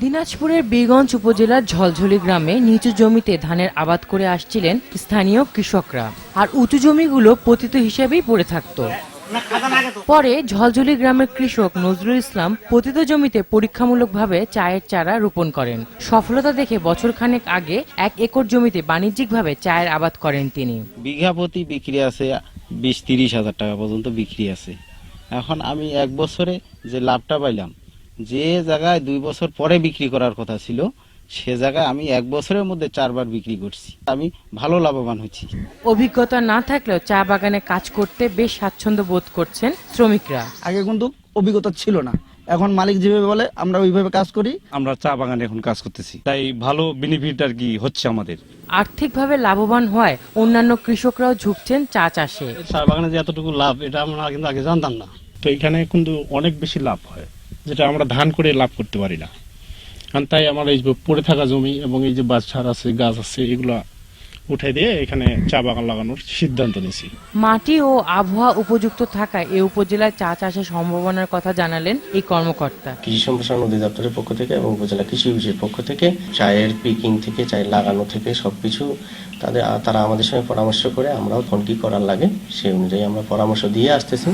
দিনাজপুরের বীরগঞ্জ উপজেলার ঝলঝলি গ্রামে নিচু জমিতে ধানের আবাদ করে আসছিলেন স্থানীয় কৃষকরা। আর উঁচু জমিগুলো পতিত হিসেবেই পড়ে থাকতো। পরে ঝলঝলি গ্রামের কৃষক নজরুল ইসলাম পতিত জমিতে পরীক্ষামূলকভাবে চায়ের চারা রোপণ করেন। সফলতা দেখে বছরখানেক আগে এক একর জমিতে বাণিজ্যিকভাবে চায়ের আবাদ করেন তিনি। বিঘা প্রতি বিক্রি আছে বিশ তিরিশ হাজার টাকা পর্যন্ত বিক্রি আছে। এখন আমি এক বছরে যে লাভটা পাইলাম যে জায়গায় দুই বছর পরে বিক্রি করার কথা ছিল সে জায়গায় আমি এক বছরের মধ্যে চারবার বিক্রি করছি। আমি ভালো লাভবান হচ্ছি। অভিজ্ঞতা না থাকলেও চা বাগানে কাজ করতে বেশ স্বাচ্ছন্দ্য বোধ করছেন শ্রমিকরা। আগে কিন্তু অভিজ্ঞতা ছিল না। এখন মালিক যেভাবে বলে আমরা ওইভাবে কাজ করি। আমরা চা বাগানে এখন কাজ করতেছি। তাই ভালো বেনিফিট আর কি হচ্ছে আমাদের। আর্থিকভাবে লাভবান হওয়ায় অন্যান্য কৃষকরাও ঝুঁকছেন চা চাষে। চা বাগানে যে এতটুকু লাভ এটা আমরা কিন্তু আগে জানতাম না। তো এখানে কিন্তু অনেক বেশি লাভ হয়। যেটা আমরা ধান করে লাভ করতে পারি না। কারণ তাই আমার এই যে পড়ে থাকা জমি এবং এই যে বাচ্চার আছে গাছ আছে এগুলা উঠাই দিয়ে এখানে চা বাগান লাগানোর সিদ্ধান্ত নিয়েছি। মাটি ও আবহাওয়া উপযুক্ত থাকায় এ উপজেলায় চা চাষের সম্ভাবনার কথা জানালেন এই কর্মকর্তা। কৃষি সম্প্রসারণ অধিদপ্তরের পক্ষ থেকে এবং উপজেলা কৃষি অফিসের পক্ষ থেকে চায়ের পিকিং থেকে চায়ের লাগানো থেকে সবকিছু তাদের তারা আমাদের সঙ্গে পরামর্শ করে আমরাও কোন কি করার লাগে সেই অনুযায়ী আমরা পরামর্শ দিয়ে আসতেছি।